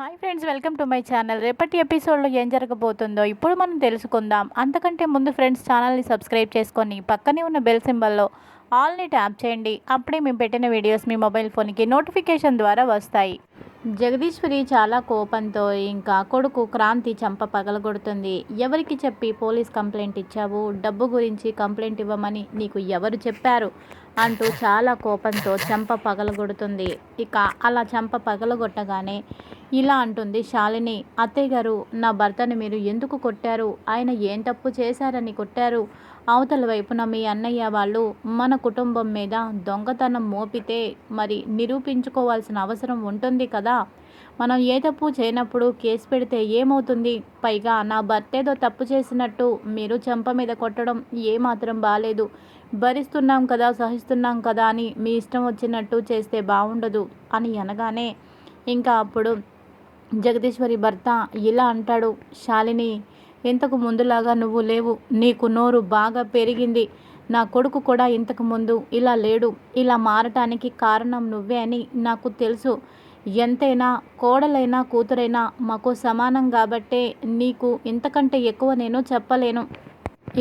Hi friends welcome to my channel. రేపటి ఎపిసోడ్లో ఏం జరగబోతుందో ఇప్పుడు మనం తెలుసుకుందాం. అంతకంటే ముందు ఫ్రెండ్స్ ఛానల్ని సబ్స్క్రైబ్ చేసుకొని పక్కనే ఉన్న బెల్ సింబల్లో ఆల్ని ట్యాప్ చేయండి. అప్పుడే మేము పెట్టిన వీడియోస్ మీ మొబైల్ ఫోన్కి నోటిఫికేషన్ ద్వారా వస్తాయి. జగదీశ్వరి చాలా కోపంతో ఇంకా కొడుకు క్రాంతి చంప పగలగొడుతుంది. ఎవరికి చెప్పి పోలీస్ కంప్లైంట్ ఇచ్చావు? డబ్బు గురించి కంప్లైంట్ ఇవ్వమని నీకు ఎవరు చెప్పారు? అంటూ చాలా కోపంతో చంప పగలగొడుతుంది. ఇక అలా చంప పగలగొట్టగానే ఇలా అంటుంది శాలిని అత్తయ్య గారు నా భర్తని మీరు ఎందుకు కొట్టారు? ఆయన ఏం తప్పు చేశారని కొట్టారు? అవతల వైపున మీ అన్నయ్య వాళ్ళు మన కుటుంబం మీద దొంగతనం మోపితే మరి నిరూపించుకోవాల్సిన అవసరం ఉంటుంది కదా? మనం ఏ తప్పు చేయనప్పుడు కేసు పెడితే ఏమవుతుంది? పైగా నా భర్త ఏదో తప్పు చేసినట్టు మీరు చెంప మీద కొట్టడం ఏమాత్రం బాగాలేదు భరిస్తున్నాం కదా సహిస్తున్నాం కదా అని మీ ఇష్టం వచ్చినట్టు చేస్తే బాగుండదు అని అనగానే ఇంకా అప్పుడు జగదీశ్వరి భర్త ఇలా అంటాడు శాలిని ఇంతకు ముందులాగా నువ్వు లేవు. నీకు నోరు బాగా పెరిగింది. నా కొడుకు కూడా ఇంతకు ముందు ఇలా లేడు. ఇలా మారటానికి కారణం నువ్వే అని నాకు తెలుసు. ఎంతైనా కోడలైనా కూతురైనా మాకు సమానం కాబట్టే నీకు ఇంతకంటే ఎక్కువ నేను చెప్పలేను.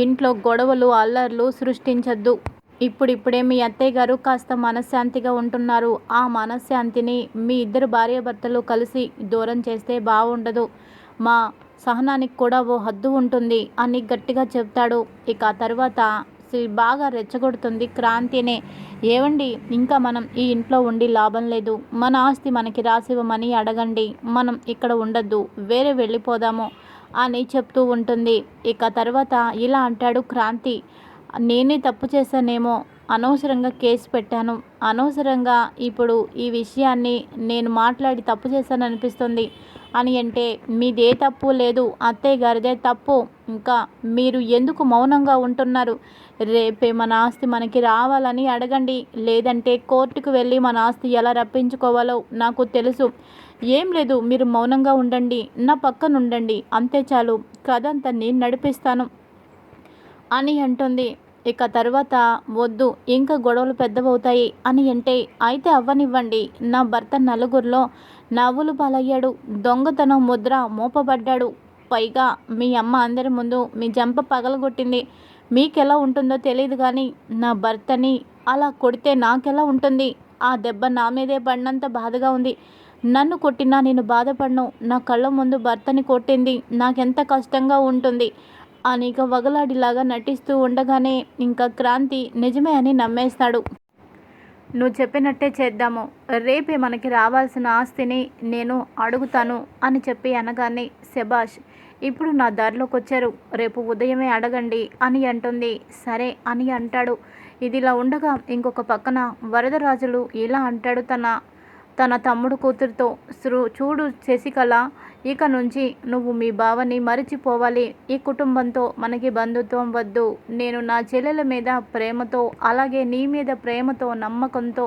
ఇంట్లో గొడవలు అల్లర్లు సృష్టించద్దు. ఇప్పుడిప్పుడే మీ అత్తయ్య గారు కాస్త మనశ్శాంతిగా ఉంటున్నారు. ఆ మనశ్శాంతిని మీ ఇద్దరు భార్యాభర్తలు కలిసి దూరం చేస్తే బాగుండదు మా సహనానికి కూడా ఓ హద్దు ఉంటుంది అని గట్టిగా చెప్తాడు. ఇక తర్వాత సి- బాగా రెచ్చగొడుతుంది క్రాంతినే. ఏవండి ఇంకా మనం ఈ ఇంట్లో ఉండి లాభం లేదు. మన ఆస్తి మనకి రాసివ్వమని అడగండి. మనం ఇక్కడ ఉండద్దు వేరే వెళ్ళిపోదాము అని చెప్తూ ఉంటుంది. ఇక తర్వాత ఇలా అంటాడు క్రాంతి. నేనే తప్పు చేశానేమో అనవసరంగా కేసు పెట్టాను. అనవసరంగా ఇప్పుడు ఈ విషయాన్ని నేను మాట్లాడి తప్పు చేశాను అనిపిస్తుంది అని అంటే మీదే తప్పు లేదు. అత్తయ్య గారిదే తప్పు. ఇంకా మీరు ఎందుకు మౌనంగా ఉంటున్నారు? రేపే మన ఆస్తి మనకి రావాలని అడగండి. లేదంటే కోర్టుకు వెళ్ళి మన ఆస్తి ఎలా రప్పించుకోవాలో నాకు తెలుసు. ఏం లేదు మీరు మౌనంగా ఉండండి. నా పక్కన ఉండండి అంతే చాలు. కథంతా నేను నడిపిస్తాను అని అంటుంది. ఇక తర్వాత వద్దు ఇంకా గొడవలు పెద్దవవుతాయి అని అంటే అయితే అవ్వనివ్వండి. నా భర్త నలుగురిలో నవ్వులు పాలయ్యాడు. దొంగతనం ముద్ర మోపబడ్డాడు. పైగా మీ అమ్మ అందరి ముందు మీ జంప పగలగొట్టింది. మీకెలా ఉంటుందో తెలియదు కానీ నా భర్తని అలా కొడితే నాకెలా ఉంటుంది? ఆ దెబ్బ నా మీదే పడినంత బాధగా ఉంది. నన్ను కొట్టినా నేను బాధపడను. నా కళ్ళ ముందు భర్తని కొట్టింది. నాకెంత కష్టంగా ఉంటుంది. అనేక వగలాడిలాగా నటిస్తూ ఉండగానే ఇంకా క్రాంతి నిజమే అని నమ్మేస్తాడు. నువ్వు చెప్పినట్టే చేద్దాము. రేపే మనకి రావాల్సిన ఆస్తిని నేను అడుగుతాను అని చెప్పి అనగానే శభాష్ ఇప్పుడు నా దారిలోకి వచ్చారు. రేపు ఉదయమే అడగండి అని అంటుంది. సరే అని అంటాడు. ఇదిలా ఉండగా ఇంకొక పక్కన వరదరాజులు ఇలా అంటాడు తన తన తమ్ముడు కూతురుతో "శ్రు చూడు శశికళ ఇక నుంచి నువ్వు మీ బావని మరిచిపోవాలి. ఈ కుటుంబంతో మనకి బంధుత్వం వద్దు. నేను నా చెల్లెల మీద ప్రేమతో అలాగే నీ మీద ప్రేమతో నమ్మకంతో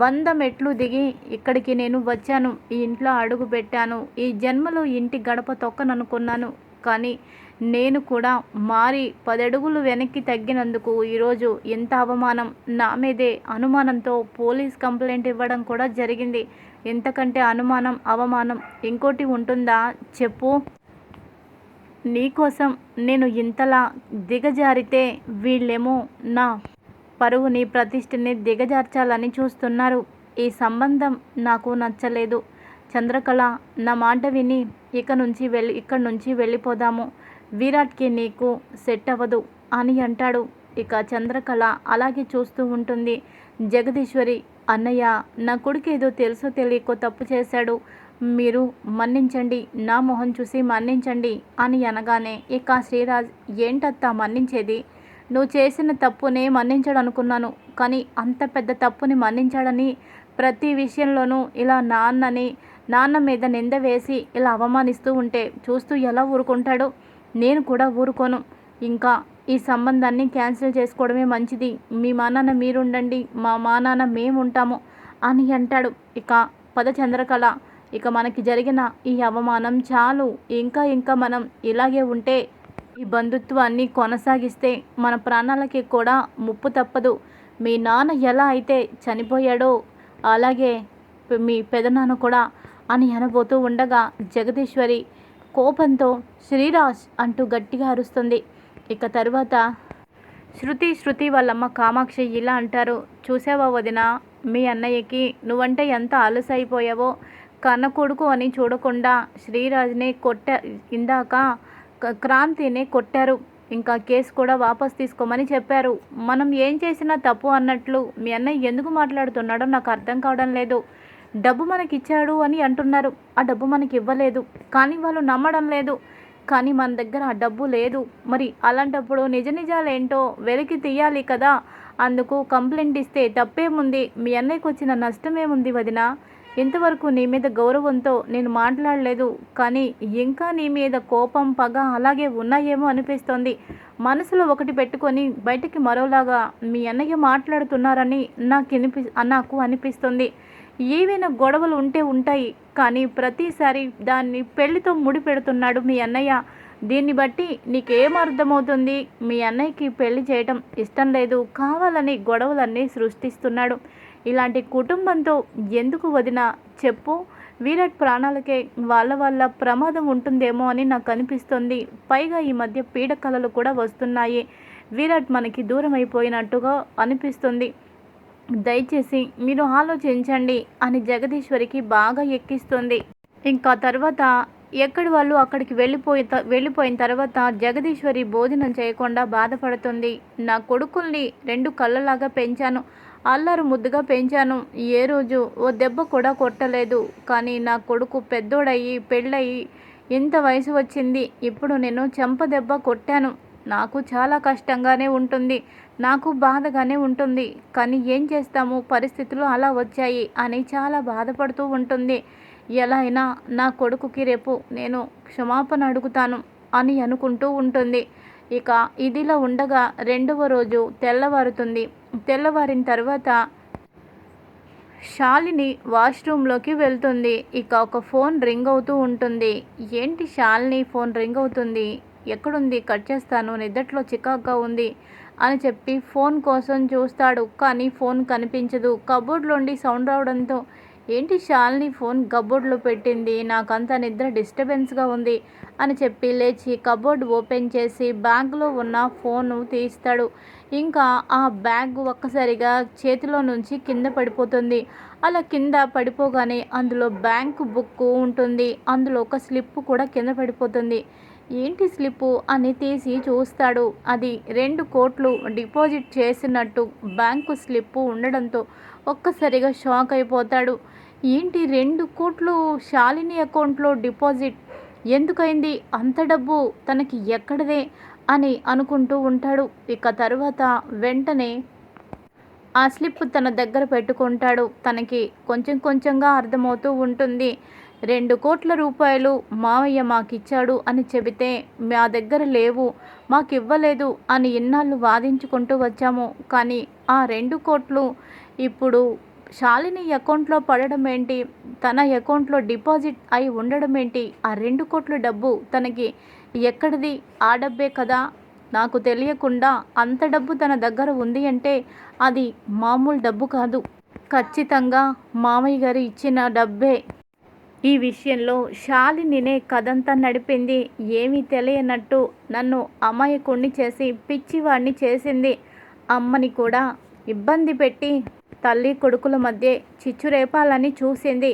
వంద మెట్లు దిగి ఇక్కడికి నేను వచ్చాను. ఈ ఇంట్లో అడుగు పెట్టాను. ఈ జన్మలో ఇంటి గడప తొక్కననుకున్నాను. కానీ నేను కూడా మారి పదడుగులు వెనక్కి తగ్గినందుకు ఈరోజు ఎంత అవమానం. నా మీదే అనుమానంతో పోలీస్ కంప్లైంట్ ఇవ్వడం కూడా జరిగింది. ఎంతకంటే అనుమానం అవమానం ఇంకోటి ఉంటుందా చెప్పు. నీకోసం నేను ఇంతలా దిగజారితే వీళ్ళేమో నా పరువుని ప్రతిష్టని దిగజార్చాలని చూస్తున్నారు. ఈ సంబంధం నాకు నచ్చలేదు. చంద్రకళ నా మాట విని ఇక నుంచి వెళ్ళి ఇక్కడి నుంచి వెళ్ళిపోదాము. విరాట్కి నీకు సెట్ అవ్వదు అని అంటాడు. ఇక చంద్రకళ అలాగే చూస్తూ ఉంటుంది. జగదీశ్వరి అన్నయ్య నా కొడుకు ఏదో తెలుసో తెలియకో తప్పు చేశాడు. మీరు మన్నించండి. నా మొహం చూసి మన్నించండి అని అనగానే ఇక శ్రీరాజ్ ఏంటత్తా మన్నించేది? నువ్వు చేసిన తప్పునే మన్నించాడు అనుకున్నాను కానీ అంత పెద్ద తప్పుని మన్నించాడని ప్రతి విషయంలోనూ ఇలా నాన్నని నాన్న మీద నింద వేసి ఇలా అవమానిస్తూ ఉంటే చూస్తూ ఎలా ఊరుకుంటాడు? నేను కూడా ఊరుకోను. ఇంకా ఈ సంబంధాన్ని క్యాన్సిల్ చేసుకోవడమే మంచిది. మీ మా నాన్న మీరుండండి. మా మా నాన్న మేము ఉంటాము అని అంటాడు. ఇక పద చంద్రకళ ఇక మనకి జరిగిన ఈ అవమానం చాలు. ఇంకా ఇంకా మనం ఇలాగే ఉంటే ఈ బంధుత్వాన్ని కొనసాగిస్తే మన ప్రాణాలకి కూడా ముప్పు తప్పదు. మీ నాన్న ఎలా అయితే చనిపోయాడో అలాగే మీ పెదనాన్న కూడా అని అనబోతూ ఉండగా జగదీశ్వరి కోపంతో శ్రీరాజ్ అంటూ గట్టిగా అరుస్తుంది. ఇక తర్వాత శృతి శృతి వాళ్ళమ్మ కామాక్షి ఇలా అంటారు. చూసావా వదిన మీ అన్నయ్యకి నువ్వంటే ఎంత అలసైపోయావో కన్న కొడుకు అని చూడకుండా శ్రీరాజ్ని కొట్ట ఇందాక క్రాంతిని కొట్టారు. ఇంకా కేసు కూడా వాపస్ తీసుకోమని చెప్పారు. మనం ఏం చేసినా తప్పు అన్నట్లు మీ అన్నయ్య ఎందుకు మాట్లాడుతున్నాడో నాకు అర్థం కావడం లేదు. డబ్బు మనకి ఇచ్చాడు అని అంటున్నారు. ఆ డబ్బు మనకి ఇవ్వలేదు కానీ వాళ్ళు నమ్మడం లేదు. కానీ మన దగ్గర ఆ డబ్బు లేదు. మరి అలాంటప్పుడు నిజ నిజాలు ఏంటో వెలికి తీయాలి కదా. అందుకు కంప్లైంట్ ఇస్తే తప్పేముంది? మీ అన్నయ్యకు వచ్చిన నష్టమేముంది వదిన? ఇంతవరకు నీ మీద గౌరవంతో నేను మాట్లాడలేదు. కానీ ఇంకా నీ మీద కోపం పగ అలాగే ఉన్నాయేమో అనిపిస్తోంది. మనసులో ఒకటి పెట్టుకొని బయటికి మరోలాగా మీ అన్నయ్య మాట్లాడుతున్నారని నాకు అనిపి నాకు అనిపిస్తుంది. ఏవైనా గొడవలు ఉంటే ఉంటాయి కానీ ప్రతిసారి దాన్ని పెళ్ళితో ముడి పెడుతున్నాడు మీ అన్నయ్య. దీన్ని బట్టి నీకేం అర్థమవుతుంది? మీ అన్నయ్యకి పెళ్ళి చేయటం ఇష్టం లేదు కావాలని గొడవలన్నీ సృష్టిస్తున్నాడు. ఇలాంటి కుటుంబంతో ఎందుకు వదిన? చెప్పు. వీరట్ ప్రాణాలకే వాళ్ళ వల్ల ప్రమాదం ఉంటుందేమో అని నాకు అనిపిస్తుంది. పైగా ఈ మధ్య పీడకలలు కూడా వస్తున్నాయి. విరాట్ మనకి దూరం అయిపోయినట్టుగా అనిపిస్తుంది. దయచేసి మీరు ఆలోచించండి అని జగదీశ్వరికి బాగా ఎక్కిస్తుంది. ఇంకా తర్వాత ఎక్కడి వాళ్ళు అక్కడికి వెళ్ళిపోయి వెళ్ళిపోయిన తర్వాత జగదీశ్వరి భోజనం చేయకుండా బాధపడుతుంది. నా కొడుకుల్ని రెండు కళ్ళలాగా పెంచాను. అల్లరు ముద్దుగా పెంచాను. ఏ రోజు ఓ దెబ్బ కూడా కొట్టలేదు. కానీ నా కొడుకు పెద్దోడయ్యి పెళ్ళయి ఇంత వయసు వచ్చింది. ఇప్పుడు నేను చెంప దెబ్బ కొట్టాను. నాకు చాలా కష్టంగానే ఉంటుంది. నాకు బాధగానే ఉంటుంది. కానీ ఏం చేస్తాము? పరిస్థితులు అలా వచ్చాయి అని చాలా బాధపడుతూ ఉంటుంది. ఎలా అయినా నా కొడుకుకి రేపు నేను క్షమాపణ అడుగుతాను అని అనుకుంటూ ఉంటుంది. ఇక ఇదిలా ఉండగా రెండవ రోజు తెల్లవారుతుంది. తెల్లవారిన తర్వాత శాలిని వాష్రూమ్లోకి వెళ్తుంది. ఇక ఒక ఫోన్ రింగ్ అవుతూ ఉంటుంది. ఏంటి శాలిని ఫోన్ రింగ్ అవుతుంది? ఎక్కడుంది? కట్ చేస్తాను నిద్దట్లో చికాగ్గా ఉంది అని చెప్పి ఫోన్ కోసం చూస్తాడు కానీ ఫోన్ కనిపించదు. కబోర్డ్లోండి సౌండ్ రావడంతో ఏంటి షాల్ని ఫోన్ కబోర్డ్లో పెట్టింది? నాకంత నిద్ర డిస్టర్బెన్స్గా ఉంది అని చెప్పి లేచి కబోర్డ్ ఓపెన్ చేసి బ్యాగ్లో ఉన్న ఫోను తీస్తాడు. ఇంకా ఆ బ్యాగ్ ఒక్కసారిగా చేతిలో నుంచి కింద పడిపోతుంది. అలా కింద పడిపోగానే అందులో బ్యాంక్ బుక్ ఉంటుంది. అందులో ఒక స్లిప్ కూడా కింద పడిపోతుంది. ఏంటి స్లిప్పు అని తీసి చూస్తాడు. అది రెండు కోట్లు డిపాజిట్ చేసినట్టు బ్యాంకు స్లిప్పు ఉండడంతో ఒక్కసారిగా షాక్ అయిపోతాడు. ఏంటి రెండు కోట్లు శాలిని అకౌంట్లో డిపాజిట్? ఎందుకైంది? అంత డబ్బు తనకి ఎక్కడదే? అని అనుకుంటూ ఉంటాడు. ఇక తర్వాత వెంటనే ఆ స్లిప్ తన దగ్గర పెట్టుకుంటాడు. తనకి కొంచెం కొంచెంగా అర్థమవుతూ ఉంటుంది. రెండు కోట్ల రూపాయలు మావయ్య మాకిచ్చాడు అని చెబితే మా దగ్గర లేవు మాకు ఇవ్వలేదు అని ఇన్నాళ్ళు వాదించుకుంటూ వచ్చాము. కానీ ఆ రెండు కోట్లు ఇప్పుడు శాలిని అకౌంట్లో పడడం ఏంటి తన అకౌంట్లో డిపాజిట్ అయి ఉండడం ఏంటి ఆ రెండు కోట్ల డబ్బు తనకి ఎక్కడిది? ఆ డబ్బే కదా? నాకు తెలియకుండా అంత డబ్బు తన దగ్గర ఉంది అంటే అది మామూలు డబ్బు కాదు. ఖచ్చితంగా మామయ్య గారు ఇచ్చిన డబ్బే ఈ విషయంలో శాలినినే కథంతా నడిపింది ఏమీ తెలియనట్టు నన్ను అమాయకుణ్ణి చేసి పిచ్చివాడిని చేసింది. అమ్మని కూడా ఇబ్బంది పెట్టి తల్లి కొడుకుల మధ్య చిచ్చురేపాలని చూసింది.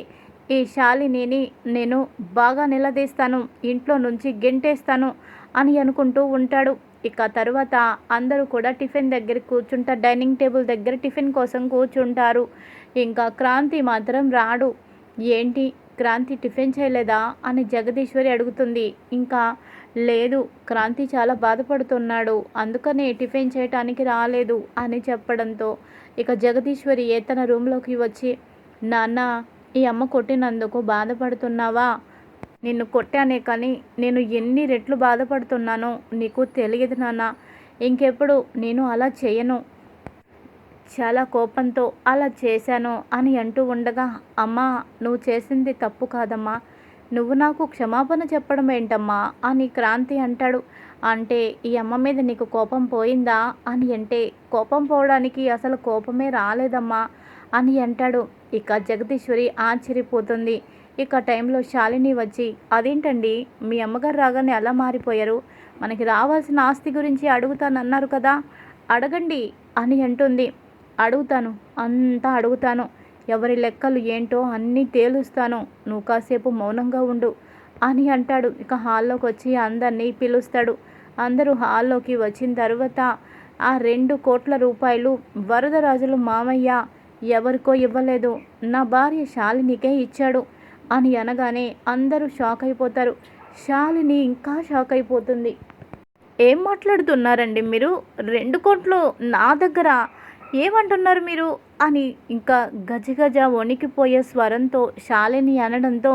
ఈ శాలినిని నేను బాగా నిలదీస్తాను ఇంట్లో నుంచి గెంటేస్తాను అని అనుకుంటూ ఉంటాడు. ఇక తర్వాత అందరూ కూడా టిఫిన్ దగ్గర కూర్చుంటారు డైనింగ్ టేబుల్ దగ్గర టిఫిన్ కోసం కూర్చుంటారు. ఇంకా క్రాంతి మాత్రం రాడు. ఏంటి? క్రాంతి టిఫిన్ చేయలేదా? అని జగదీశ్వరి అడుగుతుంది. ఇంకా లేదు క్రాంతి చాలా బాధపడుతున్నాడు. అందుకని టిఫిన్ చేయటానికి రాలేదు అని చెప్పడంతో ఇక జగదీశ్వరి ఏతన తన రూమ్లోకి వచ్చి నాన్న ఈ అమ్మ కొట్టినందుకు బాధపడుతున్నావా? నిన్ను కొట్టానే కానీ నేను ఎన్ని రెట్లు బాధపడుతున్నానో నీకు తెలియదు నాన్న. ఇంకెప్పుడు నేను అలా చేయను. చాలా కోపంతో అలా చేశాను అని అంటూ ఉండగా అమ్మా నువ్వు చేసింది తప్పు కాదమ్మా. నువ్వు నాకు క్షమాపణ చెప్పడం ఏంటమ్మా? అని క్రాంతి అంటాడు. అంటే ఈ అమ్మ మీద నీకు కోపం పోయిందా? అని అంటే కోపం పోవడానికి అసలు కోపమే రాలేదమ్మా అని అంటాడు. ఇక జగదీశ్వరి ఆశ్చర్యపోతుంది. ఇక టైంలో శాలిని వచ్చి అదేంటండి? మీ అమ్మగారు రాగానే అలా మారిపోయారు. మనకి రావాల్సిన ఆస్తి గురించి అడుగుతానన్నారు కదా. అడగండి అని అంటుంది. అడుగుతాను అంతా అడుగుతాను. ఎవరి లెక్కలు ఏంటో అన్నీ తేలుస్తాను. నువ్వు కాసేపు మౌనంగా ఉండు అని అంటాడు. ఇక హాల్లోకి వచ్చి అందరినీ పిలుస్తాడు. అందరూ హాల్లోకి వచ్చిన తర్వాత ఆ రెండు కోట్ల రూపాయలు వరదరాజులు మామయ్య ఎవరికో ఇవ్వలేదు. నా భార్య శాలినికే ఇచ్చాడు అని అనగానే అందరూ షాక్ అయిపోతారు. శాలిని ఇంకా షాక్ అయిపోతుంది. ఏం మాట్లాడుతున్నారండి మీరు? రెండు కోట్లు నా దగ్గర ఏమంటున్నారు మీరు? అని ఇంకా గజగజ వణికిపోయే స్వరంతో శాలిని అనడంతో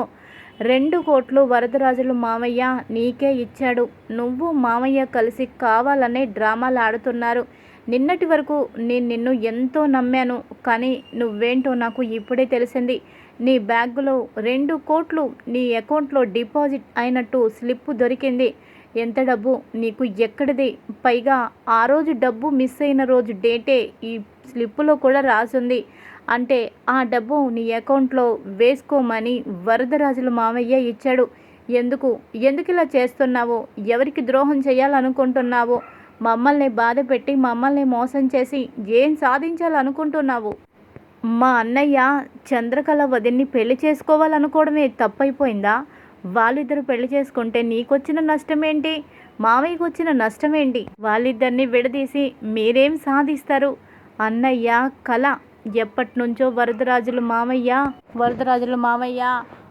రెండు కోట్లు వరదరాజులు మామయ్య నీకే ఇచ్చాడు. నువ్వు మామయ్య కలిసి కావాలనే డ్రామాలు ఆడుతున్నారు నిన్నటి వరకు నేను నిన్ను ఎంతో నమ్మాను కానీ నువ్వేంటో నాకు ఇప్పుడే తెలిసింది. నీ బ్యాగులో రెండు కోట్లు నీ అకౌంట్లో డిపాజిట్ అయినట్టు స్లిప్ దొరికింది. ఎంత డబ్బు నీకు ఎక్కడిది? పైగా ఆ రోజు డబ్బు మిస్ అయిన రోజు డేటే ఈ స్లిప్పులో కూడా రాసుంది. అంటే ఆ డబ్బు నీ అకౌంట్లో వేసుకోమని వరదరాజుల మామయ్య ఇచ్చాడు. ఎందుకు? ఎందుకు ఇలా చేస్తున్నావు? ఎవరికి ద్రోహం చేయాలనుకుంటున్నావు? మమ్మల్ని బాధ పెట్టి మమ్మల్ని మోసం చేసి ఏం సాధించాలనుకుంటున్నావు? మా అన్నయ్య చంద్రకళ వదిన్ని పెళ్ళి చేసుకోవాలనుకోవడమే తప్పైపోయిందా? వాళ్ళిద్దరు పెళ్ళి చేసుకుంటే నీకొచ్చిన నష్టం ఏంటి వచ్చిన నష్టం ఏంటి వాళ్ళిద్దరిని విడదీసి మీరేం సాధిస్తారు? అన్నయ్య కళ ఎప్పటి నుంచో వరదరాజులు మామయ్య వరదరాజులు మామయ్య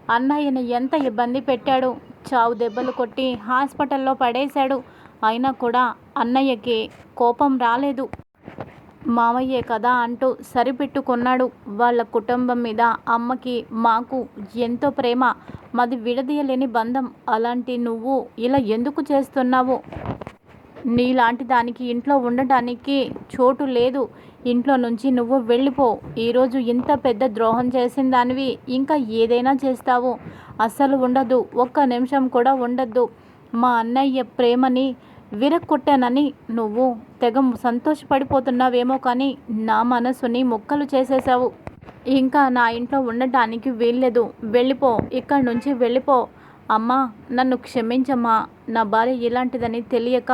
అన్నయ్యని ఎంత ఇబ్బంది పెట్టాడు? చావు దెబ్బలు కొట్టి హాస్పిటల్లో పడేశాడు. అయినా కూడా అన్నయ్యకి కోపం రాలేదు. మామయ్యే కదా అంటూ సరిపెట్టుకున్నాడు వాళ్ళ కుటుంబం మీద. అమ్మకి మాకు ఎంతో ప్రేమ. మాది విడదీయలేని బంధం. అలాంటి నువ్వు ఇలా ఎందుకు చేస్తున్నావు? నీలాంటి దానికి ఇంట్లో ఉండటానికి చోటు లేదు. ఇంట్లో నుంచి నువ్వు వెళ్ళిపో. ఈరోజు ఇంత పెద్ద ద్రోహం చేసిన దానివి ఇంకా ఏదైనా చేస్తావు. అస్సలు ఉండదు. ఒక్క నిమిషం కూడా ఉండద్దు. మా అన్నయ్య ప్రేమని విరక్కొట్టానని నువ్వు తెగ సంతోషపడిపోతున్నావేమో కానీ నా మనసుని మొక్కలు చేసేసావు ఇంకా నా ఇంట్లో ఉండటానికి వీల్లేదు. వెళ్ళిపో ఇక్కడి నుంచి వెళ్ళిపో. అమ్మా నన్ను క్షమించమ్మా. నా భార్య ఇలాంటిదని తెలియక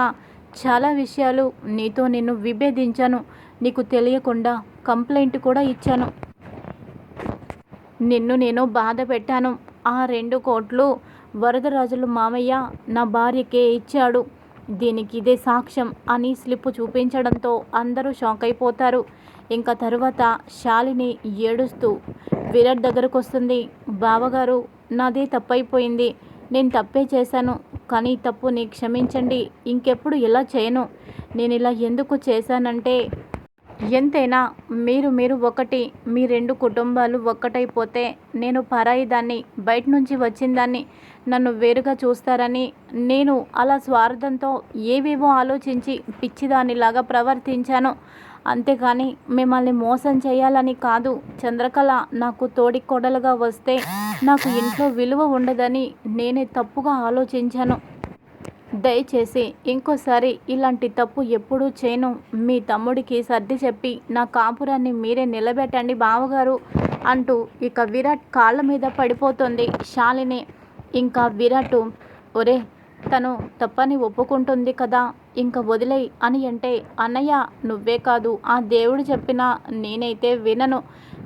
చాలా విషయాలు నీతో నిన్ను విభేదించాను. నీకు తెలియకుండా కంప్లైంట్ కూడా ఇచ్చాను. నిన్ను నేను బాధ పెట్టాను. ఆ రెండు కోట్లు వరదరాజులు మామయ్య నా భార్యకే ఇచ్చాడు. దీనికి ఇదే సాక్ష్యం అని స్లిప్ చూపించడంతో అందరూ షాక్ అయిపోతారు. ఇంకా తరువాత శాలిని ఏడుస్తూ విరాట్ దగ్గరకు వస్తుంది. బావగారు నాదే తప్పైపోయింది. నేను తప్పే చేశాను. కానీ తప్పుని క్షమించండి. ఇంకెప్పుడు ఇలా చేయను. నేను ఇలా ఎందుకు చేశానంటే ఎంతైనా మీరు మీరు ఒకటి మీ రెండు కుటుంబాలు ఒక్కటైపోతే నేను పరాయి దాన్ని బయట నుంచి వచ్చిందాన్ని నన్ను వేరుగా చూస్తారని నేను అలా స్వార్థంతో ఏవేవో ఆలోచించి పిచ్చిదానిలాగా ప్రవర్తించాను. అంతేకాని మిమ్మల్ని మోసం చేయాలని కాదు. చంద్రకళ నాకు తోడి కొడలుగా వస్తే నాకు ఇంట్లో విలువ ఉండదని నేనే తప్పుగా ఆలోచించాను. దయచేసి ఇంకోసారి ఇలాంటి తప్పు ఎప్పుడూ చేయను. మీ తమ్ముడికి సర్ది చెప్పి నా కాపురాన్ని మీరే నిలబెట్టండి బావగారు అంటూ ఇక విరాట్ కాళ్ళ మీద పడిపోతుంది శాలిని. ఇంకా విరాట్ ఒరే తను తప్పని ఒప్పుకుంటుంది కదా ఇంక వదిలేయి అని అంటే అన్నయ్య నువ్వే కాదు ఆ దేవుడు చెప్పినా నేనైతే వినను.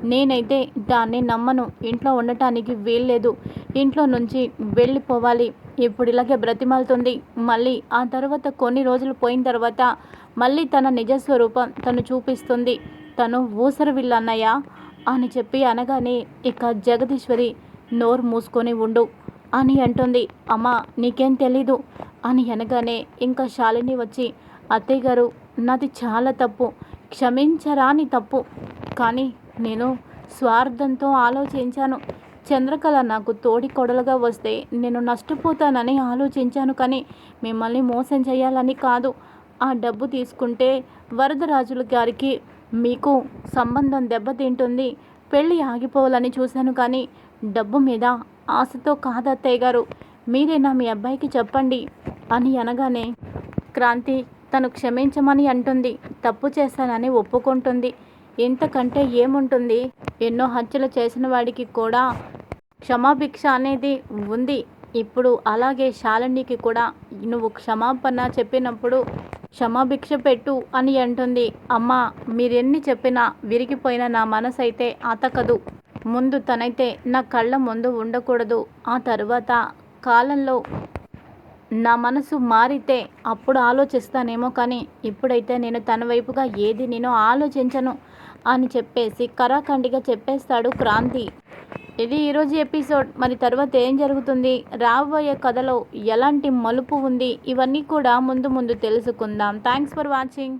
నేనైతే దాన్ని నమ్మను. ఇంట్లో ఉండటానికి వీల్లేదు. ఇంట్లో నుంచి వెళ్ళిపోవాలి. ఇప్పుడు ఇలాగే బ్రతిమాలుతుంది. మళ్ళీ ఆ తర్వాత కొన్ని రోజులు పోయిన తర్వాత మళ్ళీ తన నిజస్వరూపం తను చూపిస్తుంది. తను ఊసరవిల్లన్నయ్య అని చెప్పి అనగానే ఇక జగదీశ్వరి నోరు మూసుకొని ఉండు అని అంటుంది. అమ్మా నీకేం తెలీదు అని అనగానే ఇంకా శాలిని వచ్చి అత్తయ్య గారు నాది చాలా తప్పు. క్షమించరాని తప్పు. కానీ నేను స్వార్థంతో ఆలోచించాను. చంద్రకళ నాకు తోడి కొడలుగా వస్తే నేను నష్టపోతానని ఆలోచించాను కానీ మిమ్మల్ని మోసం చేయాలని కాదు. ఆ డబ్బు తీసుకుంటే వరదరాజుల గారికి మీకు సంబంధం దెబ్బతింటుంది. పెళ్ళి ఆగిపోవాలని చూశాను కానీ డబ్బు మీద ఆశతో కాదత్తయ్య గారు. మీరేనా మీ అబ్బాయికి చెప్పండి అని అనగానే క్రాంతి తను క్షమించమని అంటుంది. తప్పు చేశానని ఒప్పుకుంటుంది. ఇంతకంటే ఏముంటుంది? ఎన్నో హత్యలు చేసిన వాడికి కూడా క్షమాభిక్ష అనేది ఉంది. ఇప్పుడు అలాగే శాలినికి కూడా నువ్వు క్షమాపణ చెప్పినప్పుడు క్షమాభిక్ష పెట్టు అని అంటుంది. అమ్మ మీరెన్ని చెప్పినా విరిగిపోయిన నా మనసు అయితే అతకదు ముందు తనైతే నా కళ్ళ ముందు ఉండకూడదు. ఆ తర్వాత కాలంలో నా మనసు మారితే అప్పుడు ఆలోచిస్తానేమో కానీ ఇప్పుడైతే నేను తన వైపుగా ఏది నేను ఆలోచించను అని చెప్పేసి కరాఖండిగా చెప్పేస్తాడు క్రాంతి. ఇది ఈరోజు ఎపిసోడ్ మరి తర్వాత ఏం జరుగుతుంది? రాబోయే కథలో ఎలాంటి మలుపు ఉంది? ఇవన్నీ కూడా ముందు ముందు తెలుసుకుందాం. Thanks for watching